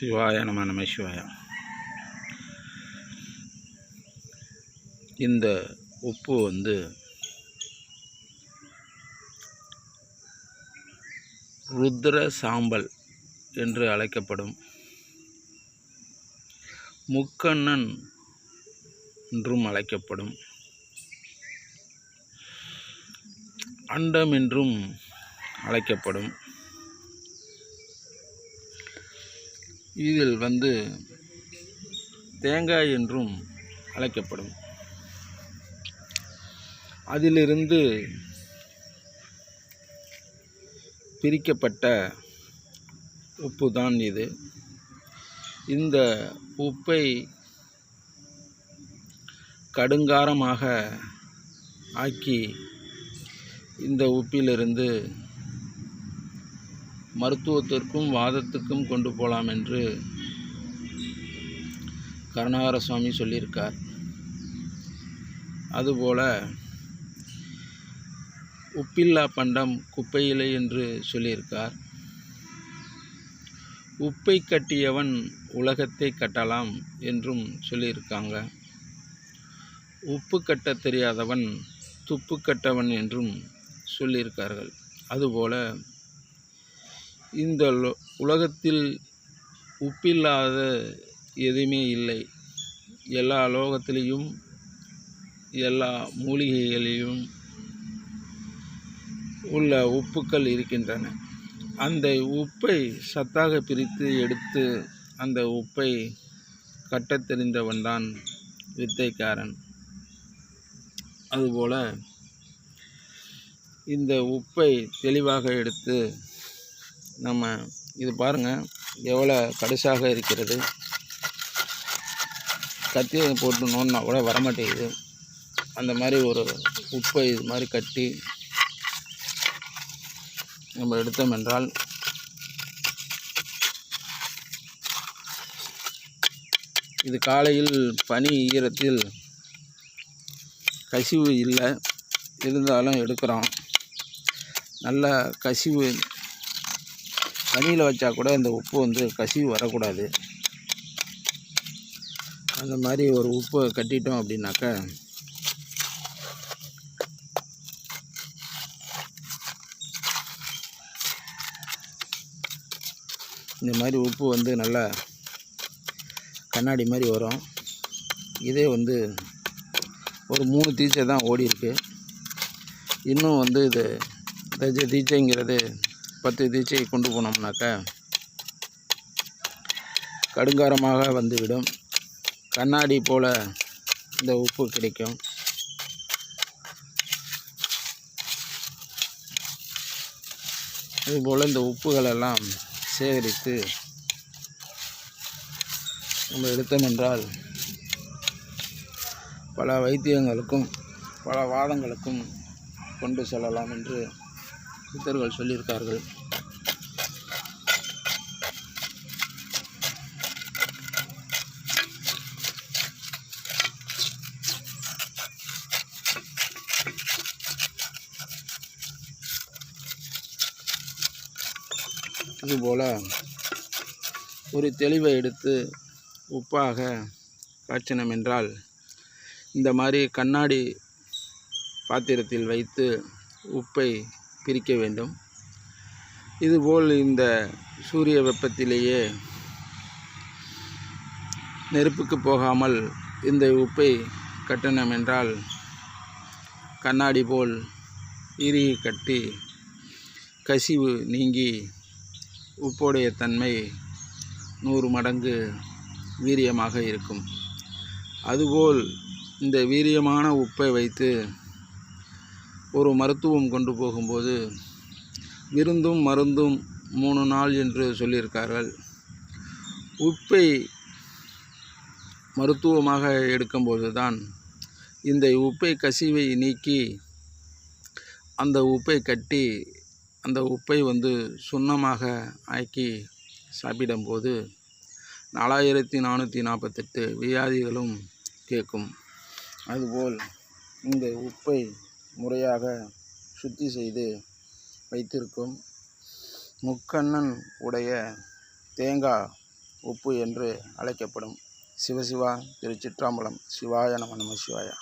சிவாய நம நம சிவாயா. இந்த உப்பு வந்து ருத்ர சாம்பல் என்று அழைக்கப்படும் முக்கண்ணன் என்றும் அழைக்கப்படும். அண்டம் என்றும் அழைக்கப்படும். இதில் வந்து தேங்காய் என்றும் அழைக்கப்படும். அதிலிருந்து பிரிக்கப்பட்ட உப்பு தான் இது. இந்த உப்பை கடுங்காரமாக ஆக்கி இந்த உப்பிலிருந்து மருத்துவத்திற்கும் வாதத்துக்கும் கொண்டு போகலாம் என்று கருணாகர சுவாமி சொல்லியிருக்கார். அதுபோல் உப்பில்லா பண்டம் குப்பையிலே என்று சொல்லியிருக்கார். உப்பை கட்டியவன் உலகத்தை கட்டலாம் என்றும் சொல்லியிருக்காங்க. உப்பு கட்ட தெரியாதவன் துப்பு கட்டவன் என்றும் சொல்லியிருக்கார்கள். அதுபோல் இந்த லோ- உலகத்தில் உப்பில்லாத எதுவுமே இல்லை. எல்லா லோகத்திலையும் எல்லா மூலிகைகளிலும் உள்ள உப்புக்கள் இருக்கின்றன. அந்த உப்பை சத்தாக பிரித்து எடுத்து அந்த உப்பை கட்டத் தெரிந்தவன்தான் வித்தைக்காரன். அதுபோல இந்த உப்பை தெளிவாக எடுத்து நம்ம இது பாருங்கள் எவ்வளோ கடுசாக இருக்கிறது. கத்தியை போட்டு நோண்டினா கூட வரமாட்டேங்குது. அந்த மாதிரி ஒரு உப்பை இது மாதிரி கட்டி நம்ம எடுத்தோம் என்றால் இது காலையில் பனி ஈரத்தில் கசிவு இல்லை. இருந்தாலும் எடுக்கிறோம். நல்ல கசிவு தண்ணியில் வச்சா கூட இந்த உப்பு வந்து கசிவு வரக்கூடாது. அந்த மாதிரி ஒரு உப்பை கட்டிட்டோம் அப்படின்னாக்கா இந்த மாதிரி உப்பு வந்து நல்லா கண்ணாடி மாதிரி வரும். இதே வந்து ஒரு மூணு தீச்சை தான் ஓடி இருக்குது இன்னும் வந்து இது தஜ தீச்சைங்கிறது பத்து தீச்சை கொண்டு போனோம்னாக்க கடுங்காரமாக வந்துவிடும். கண்ணாடி போல் இந்த உப்பு கிடைக்கும். இதுபோல் இந்த உப்புகளெல்லாம் சேகரித்து நம்ம எடுத்தோம் என்றால் பல வைத்தியங்களுக்கும் பல வாதங்களுக்கும் கொண்டு செல்லலாம் என்று சித்தர்கள் சொல்லியிருக்கார்கள். இதுபோல் ஒரு தெளிவை எடுத்து உப்பாக காய்ச்சினம் என்றால் இந்த மாதிரி கண்ணாடி பாத்திரத்தில் வைத்து உப்பை பிரிக்க வேண்டும். இதுபோல் இந்த சூரிய வெப்பத்திலேயே நெருப்புக்கு போகாமல் இந்த உப்பை கட்டணம் என்றால் கண்ணாடி போல் இறுகி கட்டி கசிவு நீங்கி உப்புடைய தன்மை நூறு மடங்கு வீரியமாக இருக்கும். அதுபோல் இந்த வீரியமான உப்பை வைத்து ஒரு மருத்துவம் கொண்டு போகும்போது விருந்தும் மருந்தும் மூணு நாள் என்று சொல்லியிருக்கார்கள். உப்பை மருத்துவமாக எடுக்கும்போது தான் இந்த உப்பை கசிவை நீக்கி அந்த உப்பை கட்டி அந்த உப்பை வந்து சுண்ணமாக ஆக்கி சாப்பிடும்போது நாலாயிரத்தி நானூற்றி நாற்பத்தெட்டு வியாதிகளும் கேட்கும். அதுபோல் இந்த உப்பை முறையாக சுத்தி செய்து வைத்திருக்கும் முக்கண்ணன் உடைய தேங்காய் உப்பு என்று அழைக்கப்படும். சிவசிவா திருச்சிற்றம்பலம். சிவாய நம நம சிவாயா.